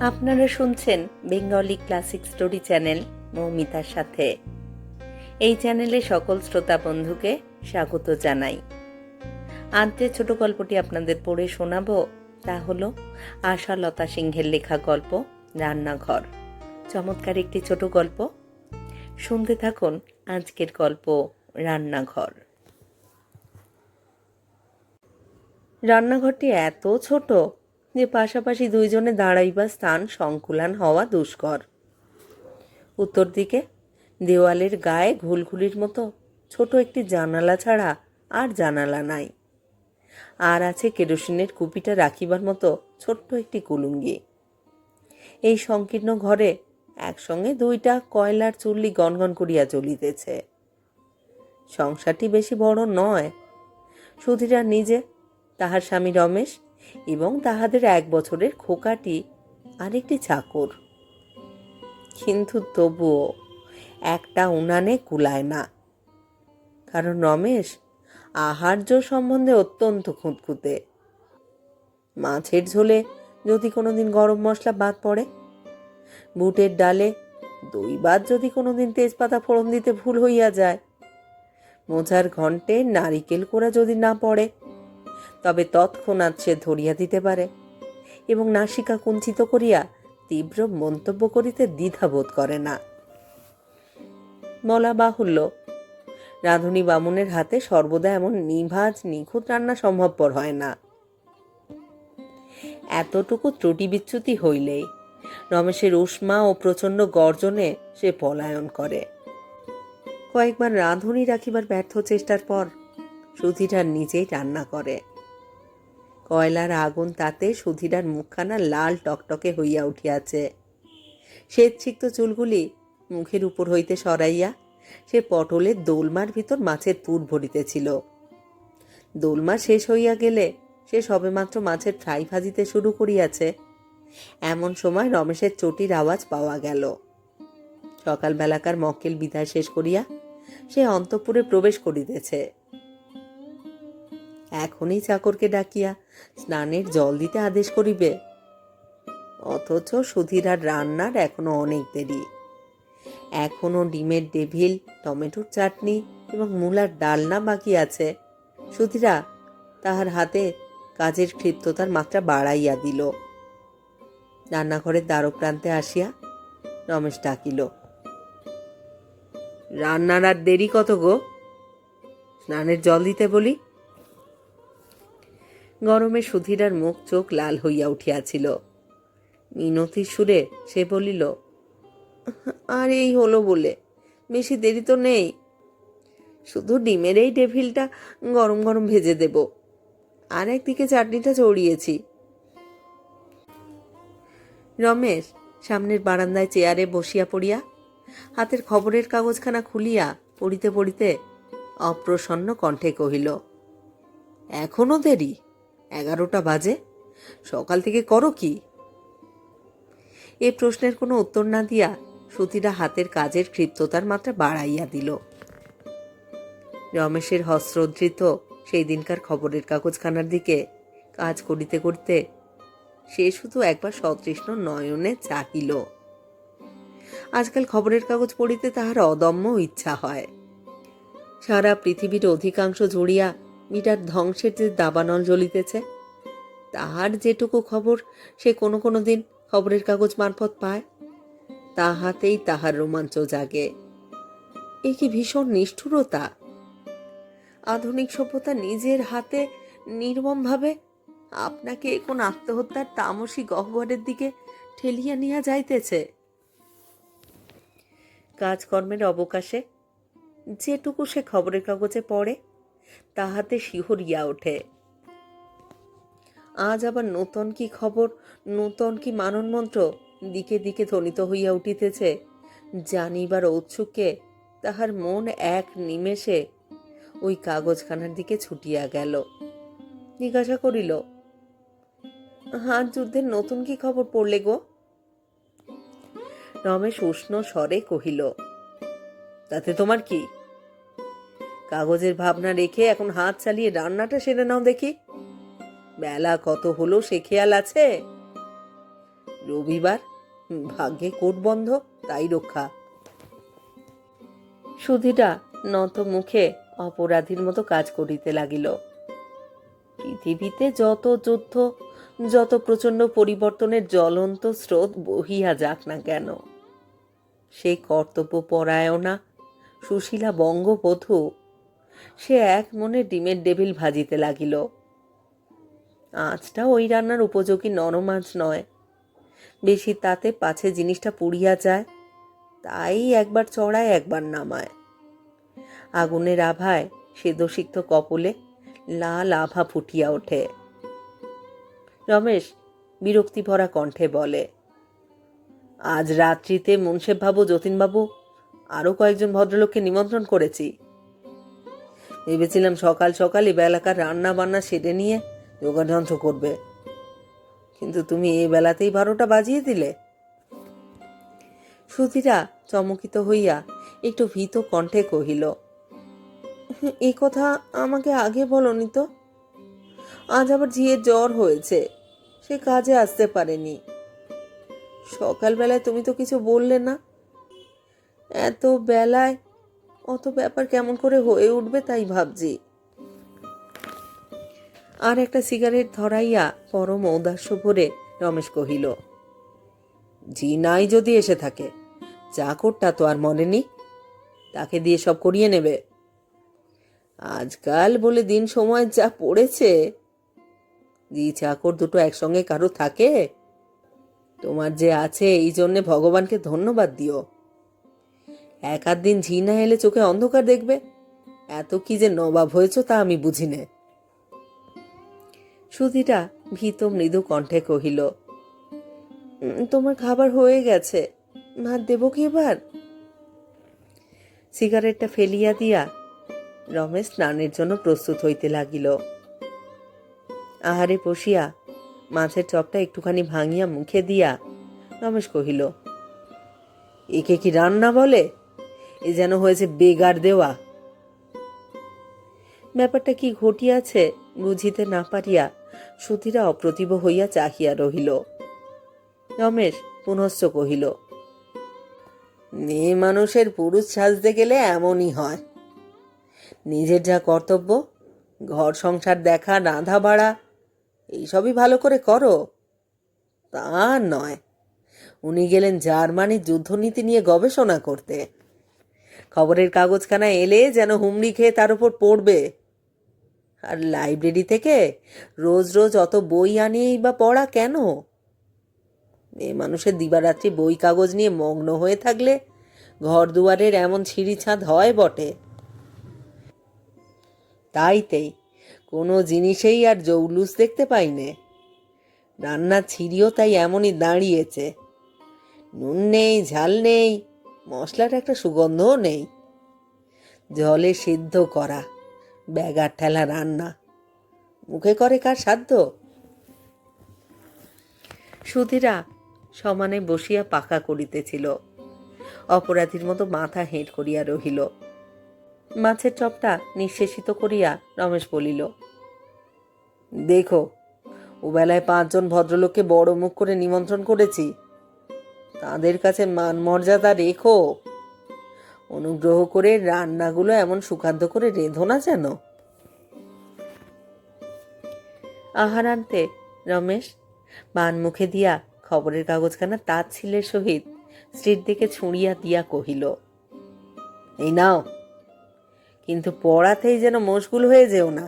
আপনারা শুনছেন Bengali classic story channel মৌমিতার সাথে। এই চ্যানেলে সকল শ্রোতা বন্ধুকে স্বাগত জানাই। আজ যে ছোট গল্পটি আপনাদের পড়ে শোনাবো, তা হলো আশালতা সিংহের লেখা গল্প রান্নাঘর। চমৎকার একটি ছোট গল্প। শুনতে থাকুন আজকের গল্প রান্নাঘর। রান্নাঘরটি এত ছোট যে পাশাপাশি দুইজনে দাঁড়াইবার স্থান সংকুলান হওয়া দুষ্কর। উত্তর দিকে, দেওয়ালের গায়ে ঘুলঘুলির মতো ছোট একটি জানালা ছাড়া আর জানালা নাই। আর আছে কেরোসিনের কুপিটা রাখিবার মতো ছোট্ট একটি কুলুঙ্গি। এই সংকীর্ণ ঘরে একসঙ্গে দুইটা কয়লার চুল্লি গনগন করিয়া চলিতেছে সংসারটি বেশি বড় নয়। সুধীরা নিজে, তাহার স্বামী রমেশ এবং তাহাদের এক বছরের খোকাটি আরেকটি চাকর। কিন্তু তবুও একটা উনানে কুলায় না। কারণ রমেশ আহার্য সম্বন্ধে অত্যন্ত খুঁতখুঁতে। মাছের ঝোলে যদি কোনোদিন গরম মশলা বাদ পড়ে, বুটের ডালে দই বাদ যদি কোনোদিন তেজপাতা ফোড়ন দিতে ভুল হইয়া যায়, মোজার ঘন্টে নারিকেল কোড়া যদি না পড়ে তবে তৎক্ষণাৎ সে ধরিয়া দিতে পারে এবং নাসিকা কুঞ্চিত করিয়া তীব্র মন্তব্য করিতে দ্বিধাবোধ করে না। বলা বাহুল্য, রাঁধুনি বামুনের হাতে সর্বদা এমন নিভাজ নিখুঁত রান্না সম্ভবপর হয় না। এতটুকু ত্রুটি বিচ্যুতি হইলেই রমেশের উষ্মা ও প্রচণ্ড গর্জনে সে পলায়ন করে। কয়েকবার রাঁধুনি রাখিবার ব্যর্থ চেষ্টার পর সুধীরার নিজেই রান্না করে। কয়লার আগুন তাতে সুধীরার মুখখানা লাল টকটকে হইয়া উঠিয়াছে। শ্বেতসিক্ত চুলগুলি মুখের উপর হইতে সরাইয়া সে পটলের দোলমার ভিতর মাছের পুর ভরিতেছিল। দোলমা শেষ হইয়া গেলে সে সবেমাত্র মাছের ফ্রাই ভাজিতে শুরু করিয়াছে। এমন সময় রমেশের চটির আওয়াজ পাওয়া গেল। সকালবেলাকার মক্কেল বিদায় শেষ করিয়া সে অন্তঃপুরে প্রবেশ করিতেছে। এখনই চাকরকে ডাকিয়া স্নানের জল দিতে আদেশ করিবে। অথচ সুধীরার রান্নার এখনও অনেক দেরি। এখনও ডিমের ডেভিল টমেটোর চাটনি এবং মূলার ডালনা বাকি আছে। সুধীরা তাহার হাতে কাজের ক্ষিপ্ততার মাত্রা বাড়াইয়া দিল। রান্নাঘরের দ্বারপ্রান্তে আসিয়া রমেশ ডাকিল, রান্নার আর দেরি কত গো? স্নানের জল দিতে বলি? গরমে সুধীরার মুখ চোখ লাল হইয়া উঠিয়াছিল। মিনতির সুরে সে বলিল, আর এই হলো বলে, বেশি দেরি তো নেই। শুধু ডিমের এই ডেভিলটা গরম গরম ভেজে দেব। আর একদিকে চাটনিটা চড়িয়েছি। রমেশ সামনের বারান্দায় চেয়ারে বসিয়া পড়িয়া, হাতের খবরের কাগজখানা খুলিয়া পড়িতে পড়িতে অপ্রসন্ন কণ্ঠে কহিল, এখনও দেরি? এগারোটা বাজে। সকাল থেকে করো কি? এ প্রশ্নের কোনো উত্তর না দিয়া সুতিরা হাতের কাজের ক্ষিপ্ততার মাত্রা বাড়াইয়া দিল। রমেশের হস্রোদ্ধৃত সেই দিনকার খবরের কাগজখানার দিকে কাজ করিতে করিতে সে শুধু একবার সতৃষ্ণ নয়নে চাহিল। আজকাল খবরের কাগজ পড়িতে তাহার অদম্য ইচ্ছা হয়। সারা পৃথিবীর অধিকাংশ জুড়িয়া মিটার ধ্বংসের যে দাবানল জ্বলিতেছে, তাহার যেটুকু খবর, সে কোনো কোনো দিন খবরের কাগজ মারফত পায়। তাহাতেই তাহার রোমাঞ্চ জাগে। এ কি ভীষণ নিষ্ঠুরতা? আধুনিক সভ্যতা নিজের হাতে নির্মমভাবে আপনাকে কোন আত্মহত্যার তামসী গহ্বরের দিকে ঠেলিয়া নিয়া যাইতেছে। কাজকর্মের অবকাশে যেটুকু সে খবরের কাগজে পড়ে তাহাতে শিহরিয়া ওঠে। আজ আবার নূতন কি খবর, নূতন কি মানন মন্ত্র দিকে দিকে ধ্বনিত হইয়া উঠিতেছে, জানিবার ঔৎসুকে তাহার মন এক নিমেষে ওই কাগজখানার দিকে ছুটিয়া গেল। জিজ্ঞাসা করিল, হাত যুদ্ধের নতুন কি খবর পড়লে গো? রমেশ উষ্ণ স্বরে কহিল, তাতে তোমার কি কাগজের ভাবনা রেখে এখন হাত চালিয়ে রান্নাটা সেরে নাও দেখি। বেলা কত হলো সে খেয়াল আছে? রবিবার? ভাগ্যে কোট বন্ধ, তাই রক্ষা। সুধীরা নত মুখে অপরাধীর মতো কাজ করিতে লাগিল। পৃথিবীতে যত যুদ্ধ, যত প্রচণ্ড পরিবর্তনের জ্বলন্ত স্রোত বহিয়া যাক না কেন। সেই কর্তব্য পরায়ণা সুশীলা বঙ্গবধূ সে এক মনে ডিমের ডেবিল ভাজিতে লাগিল। আঁচটা ওই রান্নার উপযোগী নরম আঁচ নয়। বেশি তাতে পাছে জিনিসটা পুড়িয়া যায়, তাই একবার চড়ায়, একবার নামায়। আগুনের আভায় সেদসিক্ত কপলে লাল আভা ফুটিয়া ওঠে। রমেশ বিরক্তি ভরা কণ্ঠে বলে, আজ রাত্রিতে মুন্সেফবাবু যতীনবাবু আরও কয়েকজন ভদ্রলোককে নিমন্ত্রণ করেছি। ভেবেছিলাম সকাল সকালই বেলাকার রান্না বান্না সেরে নিয়ে যোগাযন্ত্র করবে। কিন্তু তুমি এই বেলাতেই বারোটা বাজিয়ে দিলে। সুধীরা চমকিত হইয়া একটু ভীত কণ্ঠে কহিল এই কথা আমাকে আগে বলনি তো? আজ আবার ঝিয়ের জ্বর হয়েছে, সে কাজে আসতে পারেনি। সকালবেলায় তুমি তো কিছু বললে না। এত বেলায় অত ব্যাপার কেমন করে হয়ে উঠবে তাই ভাবছি। আর একটা সিগারেট ধরাইয়া পরম ঔদাস্য ভরে রমেশ কহিল জি নাই যদি এসে থাকে চাকরটা তো আর মনে নি। তাকে দিয়ে সব করিয়ে নেবে। আজকাল বলে দিন সময় যা পড়েছে, জি চাকর দুটো একসঙ্গে কারও থাকে? তোমার যে আছে, এই জন্যে ভগবানকে ধন্যবাদ দিও। এক আধ দিন ঝি না এলে চোখে অন্ধকার দেখবে? এত কি যে নবাব হয়েছ তা আমি বুঝি নে। সুধীরা ভীত মৃদু কণ্ঠে কহিল তোমার খাবার হয়ে গেছে। ভাত দেবো কি এবার? সিগারেটটা ফেলিয়া দিয়া রমেশ স্নানের জন্য প্রস্তুত হইতে লাগিল। আহারে বসিয়া মাছের চপটা একটুখানি ভাঙিয়া মুখে দিয়া রমেশ কহিল, একে কি রান্না বলে? এ যেন হয়েছে বেগার দেওয়া। ব্যাপারটা কি ঘটিয়াছে বুঝিতে না পারিয়া সুধীরা অপ্রতিভ হইয়া চাহিয়া রহিল। রমেশ পুনশ্চ কহিল, মেয়ে মানুষের পুরুষ সাজতে গেলে এমনই হয়। নিজের যা কর্তব্য, ঘর সংসার দেখা, রাঁধা বাড়া এইসবই ভালো করে করো। তা নয়, উনি গেলেন জার্মানির যুদ্ধনীতি নিয়ে গবেষণা করতে। খবরের কাগজখানা এলে যেন হুমড়ি খেয়ে তার উপর পড়বে। আর লাইব্রেরি থেকে রোজ রোজ অত বই আনিয়েই বা পড়া কেন? এ মানুষের দিবারাত্রি বই কাগজ নিয়ে মগ্ন হয়ে থাকলে ঘর দুয়ারের এমন ছিঁড়ি ছাদ হয় বটে। তাইতেই কোনো জিনিসেই আর জৌলুস দেখতে পাইনে। রান্নার ছিঁড়িও তাই এমনই দাঁড়িয়েছে। নুন নেই, ঝাল নেই মশলার একটা সুগন্ধও নেই। জলে সিদ্ধ করা ব্যাগার ঠেলা রান্না। মুখে করে কার সাধ্য? সুধীরা সমানে বসিয়া পাকা করিতেছিল। অপরাধীর মতো মাথা হেঁট করিয়া রহিল। মাছের চপটা নিঃশেষিত করিয়া রমেশ বলিল, দেখো ওবেলায় পাঁচজন ভদ্রলোককে বড় মুখ করে নিমন্ত্রণ করেছি। তাদের কাছে মান মর্যাদা রেখো। অনুগ্রহ করে রান্নাগুলো এমন সুখাদ্য করে রেঁধো না যেন। আহারান্তে রমেশ বান মুখে দিয়া খবরের কাগজখানা ছিলের সহিত স্ত্রীর দিকে ছুঁড়িয়া দিয়া কহিল, এই নাও। কিন্তু পড়াতেই যেন মশগুল হয়ে যেও না।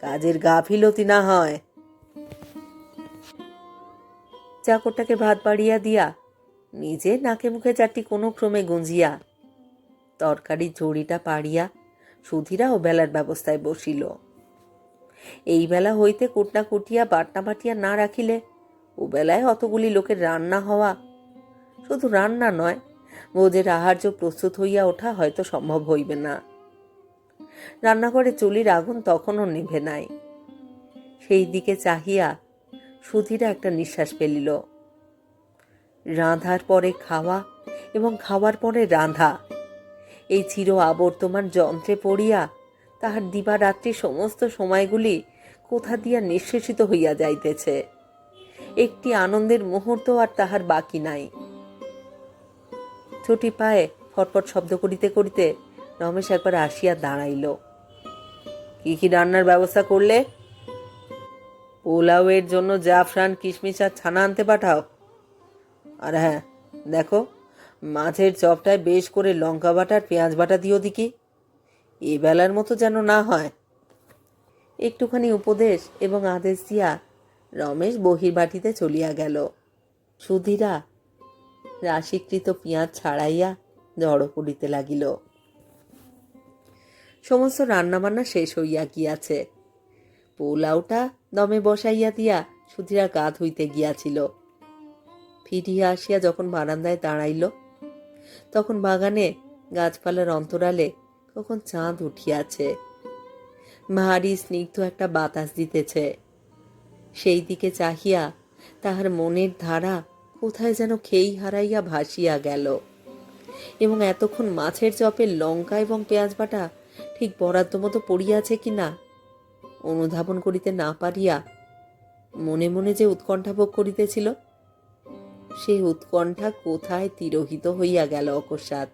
কাজের গাফিলতি না হয়। চাকরটাকে ভাত বাড়িয়া দিয়া নিজে নাকে মুখে চারটি কোনো ক্রমে গুঁজিয়া তরকারি জড়িটা পাড়িয়া সুধীরা ও বেলার ব্যবস্থায় বসিল। এই বেলা হইতে কুটনা কুটিয়া বাটনা বাটিয়া না রাখিলে ও বেলায় অতগুলি লোকের রান্না হওয়া শুধু রান্না নয়, ভোজের আহার্য প্রস্তুত হইয়া ওঠা হয়তো সম্ভব হইবে না। রান্নাঘরে চুলির আগুন তখনও নিভে নাই। সেই দিকে চাহিয়া সুধীরা একটা নিঃশ্বাস ফেলিল। রাঁধার পরে খাওয়া এবং খাওয়ার পরে রাঁধা। এই চির আবর্তমান যন্ত্রে পড়িয়া তাহার দিবারাত্রি সমস্ত সময়গুলি কোথা দিয়া নিঃশেষিত হইয়া যাইতেছে। একটি আনন্দের মুহূর্ত আর তাহার বাকি নাই। ছুটি পায়ে ফটফট শব্দ করিতে করিতে রমেশ একবার আসিয়া দাঁড়াইল। কি কি রান্নার ব্যবস্থা করলে? পোলাওয়ের জন্য জাফরান কিশমিশ আর ছানা আনতে পাঠাও। আর হ্যাঁ দেখো, মাছের চপটায় বেশ করে লঙ্কা বাটা পেঁয়াজ বাটা দিও দিকি এ বেলার মতো যেন না হয়। একটুখানি উপদেশ এবং আদেশ দিয়া রমেশ বহির্বাটিতে চলিয়া গেল। সুধীরা রাশিকৃত পেঁয়াজ ছাড়াইয়া জড়ো করিতে লাগিল। সমস্ত রান্নাবান্না শেষ হইয়া গিয়াছে। পোলাওটা দমে বসাইয়া দিয়া সুধীরা গা ধুইতে গিয়াছিল। ফিরিয়া আসিয়া যখন বারান্দায় দাঁড়াইল, তখন বাগানে গাছপালার অন্তরালে কখন চাঁদ উঠিয়াছে। ভারী স্নিগ্ধ একটা বাতাস দিতেছে। সেই দিকে চাহিয়া তাহার মনের ধারা কোথায় যেন খেই হারাইয়া ভাসিয়া গেল। এবং এতক্ষণ মাছের চপে লঙ্কা এবং পেঁয়াজ বাটা ঠিক বরাদ্দ মতো পড়িয়াছে কি না, অনুধাবন করিতে না পারিয়া মনে মনে যে উৎকণ্ঠা ভোগ করিতেছিল সেই উৎকণ্ঠা কোথায় তিরোহিত হইয়া গেল অকস্মাৎ?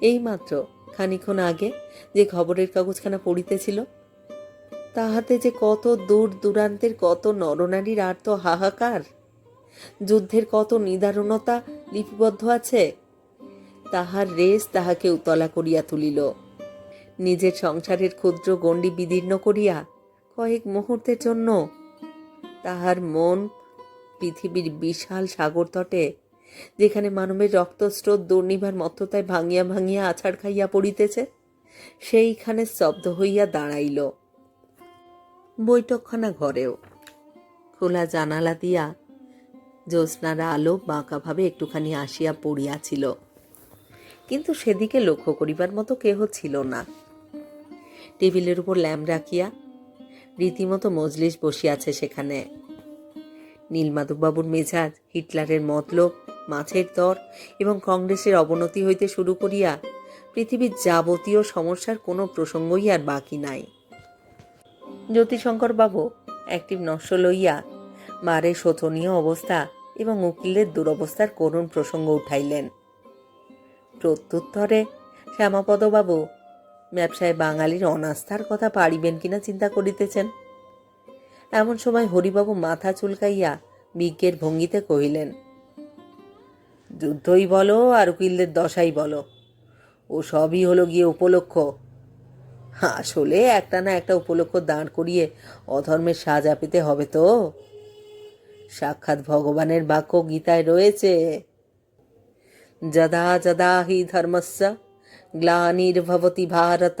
এইমাত্র খানিক্ষণ আগে যে খবরের কাগজখানা পড়িতেছিল, তাহাতে যে কত দূর দূরান্তের কত নরনারীর আর্ত হাহাকার, যুদ্ধের কত নিদারুণতা লিপিবদ্ধ আছে, তাহার রেস তাহাকে উতলা করিয়া তুলিল। নিজের সংসারের ক্ষুদ্র গণ্ডি বিদীর্ণ করিয়া কয়েক মুহূর্তের জন্য তাহার মন পৃথিবীর বিশাল সাগর তটে, যেখানে মানবের রক্তস্রোত দুর্নিবার মত্ততায় ভাঙিয়া ভাঙিয়া আছাড় খাইয়া পড়িতেছে, সেইখানে স্তব্ধ হইয়া দাঁড়াইল। বৈঠকখানা ঘরেও। খোলা জানালা দিয়া জ্যোৎস্নার আলো বাঁকাভাবে একটুখানি আসিয়া পড়িয়াছিল। কিন্তু সেদিকে লক্ষ্য করিবার মতো কেহ ছিল না। টেবিলের উপর ল্যাম্প রাখিয়া রীতিমতো মজলিস বসিয়াছে সেখানে। নীলমাধববাবুর মেজাজ, হিটলারের মতলব, মাছের দর এবং কংগ্রেসের অবনতি হইতে শুরু করিয়া পৃথিবীর যাবতীয় সমস্যার কোনো প্রসঙ্গই আর বাকি নাই। জ্যোতিশঙ্করবাবু একটি নস্য লইয়া মারে শোচনীয় অবস্থা এবং উকিলের দুরবস্থার করুণ প্রসঙ্গ উঠাইলেন। প্রত্যুত্তরে শ্যামাপদবাবু, ব্যবসায় বাঙালির অনাস্থার কথা পারিবেন কিনা চিন্তা করিতেছেন। এমন সময় হরিবাবু মাথা চুলকাইয়া বিজ্ঞের ভঙ্গিতে কহিলেন, যুদ্ধই বলো আর উকিলদের দশাই বলো। ও সবই হলো গিয়ে উপলক্ষ। আসলে একটা না একটা উপলক্ষ দাঁড় করিয়ে অধর্মের সাজা পেতে হবে তো। সাক্ষাৎ ভগবানের বাক্য গীতায় রয়েছে, যদা যদা হি ধর্মস্য গ্লানির্ভবতি ভারত।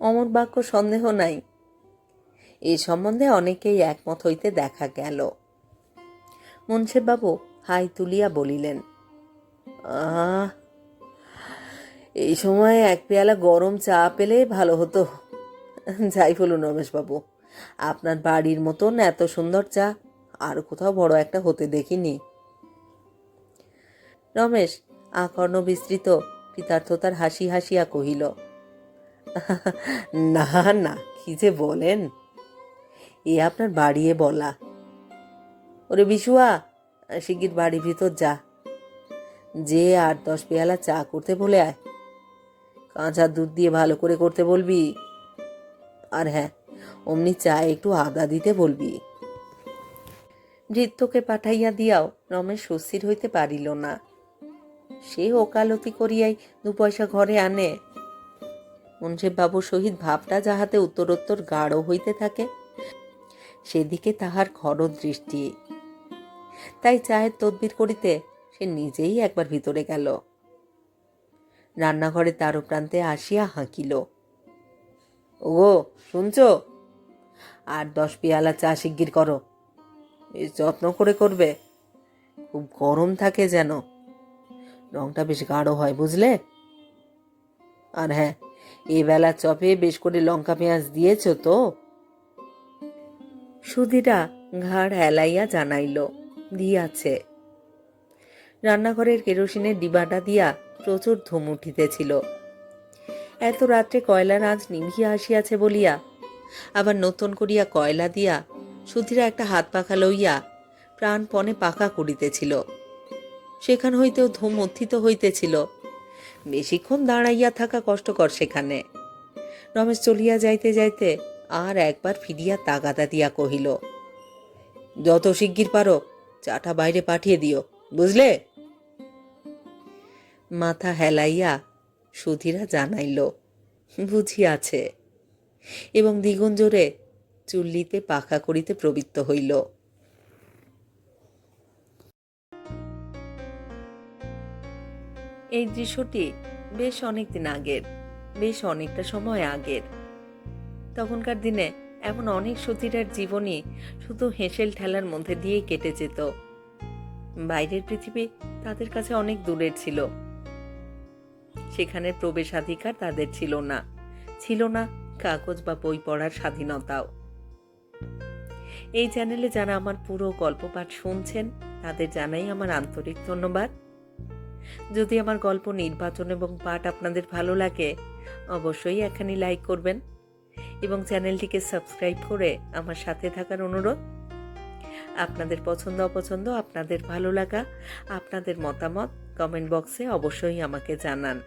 অমর বাক্য সন্দেহ নাই। এ সম্বন্ধে অনেকেই একমত হইতে দেখা গেল। মুন্সেবাবু হাই তুলিয়া বলিলেন, আহ, এই সময় এক পেয়ালা গরম চা পেলে ভালো হতো। যাই বলুন রমেশবাবু, আপনার বাড়ির মতন এত সুন্দর চা আর কোথাও বড় একটা হতে দেখিনি। রমেশ আকর্ণ বিস্তৃত কৃতার্থতার হাসি হাসিয়া কহিল, না না, কি যে বলেন! এ আপনার বাড়িয়ে বলা। ওরে বিশুয়া, শিগগির বাড়ির ভিতর যা। যে আট দশ পেয়ালা চা করতে বলে আয়। কাঁচা দুধ দিয়ে ভালো করে করতে বলবি। আর হ্যাঁ অমনি চা একটু আদা দিতে বলবি। ভৃত্যকে পাঠাইয়া দিয়াও রমেশ সুস্থির হইতে পারিল না। সে ওকালতি করিয়াই দু পয়সা ঘরে আনে। মনসেব বাবুর সহিত ভাবটা যাহাতে উত্তরোত্তর গাঢ় হইতে থাকে সেদিকে তাহার খরদ দৃষ্টি। তাই চায়ের তদবির করিতে সে নিজেই একবার ভিতরে গেল। রান্নাঘরে তারো প্রান্তে আসিয়া হাঁকিল। ওগো, শুনছ? আর দশ পেয়ালা চা শিগগির করো। বেশ যত্ন করে করবে। খুব গরম থাকে যেন। রংটা বেশ গাঢ় হয়, বুঝলে? আর হ্যাঁ এবেলা চপে বেশ করে লঙ্কা পেঁয়াজ দিয়েছ তো? সুদিরা ঘাড় এলাইয়া জানাইল, দিয়াছে। রান্নাঘরের কেরোসিনের ডিবাটা দিয়া প্রচুর ধুম উঠিতেছিল। এত রাত্রে কয়লার আঁচ নিভিয়া আসিয়াছে বলিয়া, আবার নতুন করিয়া কয়লা দিয়া সুধীরা একটা হাত পাখা লইয়া প্রাণপণে পাকা করিতেছিল সেখান হইতেও ধুম উত্থিত হইতেছিল। বেশিক্ষণ দাঁড়াইয়া থাকা কষ্টকর সেখানে। রমেশ চলিয়া যাইতে যাইতে আর একবার ফিরিয়া তাগাদা দিয়া কহিল, যত শিগগির পারো, চাটা বাইরে পাঠিয়ে দিও, বুঝলে? মাথা হেলাইয়া সুধীরা জানাইল, বুঝিয়াছে। এবং দ্বিগুণ জোরে চুল্লিতে পাখা করিতে প্রবৃত্ত হইল। এই দৃশ্যটি বেশ অনেক দিন আগের, বেশ অনেকটা সময় আগের। তখনকার দিনে এমন অনেক সতীরার জীবনই শুধু হেসেল ঠেলার মধ্যে দিয়েই কেটে যেত। বাইরের পৃথিবী তাদের কাছে অনেক দূরের ছিল। সেখানে প্রবেশাধিকার তাদের ছিল না ছিল না কাগজ বা বই পড়ার স্বাধীনতাও। এই চ্যানেলে যারা আমার পুরো গল্প পাঠ শুনছেন, তাদের জানাই আমার আন্তরিক ধন্যবাদ। যদি আমার গল্প নির্বাচন এবং পাঠ আপনাদের ভালো লাগে, অবশ্যই এখানে লাইক করবেন। এবং চ্যানেলটিকে সাবস্ক্রাইব করে আমার সাথে থাকার অনুরোধ। আপনাদের পছন্দ, অপছন্দ, আপনাদের ভালো লাগা, আপনাদের মতামত কমেন্ট বক্সে অবশ্যই আমাকে জানান।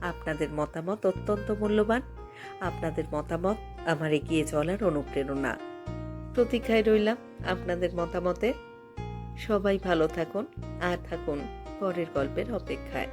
আপনাদের মতামত অত্যন্ত মূল্যবান। আপনাদের মতামত আমার এগিয়ে চলার অনুপ্রেরণা। প্রতীক্ষায় রইলাম আপনাদের মতামতের। সবাই ভালো থাকুন, আর থাকুন পরের গল্পের অপেক্ষায়।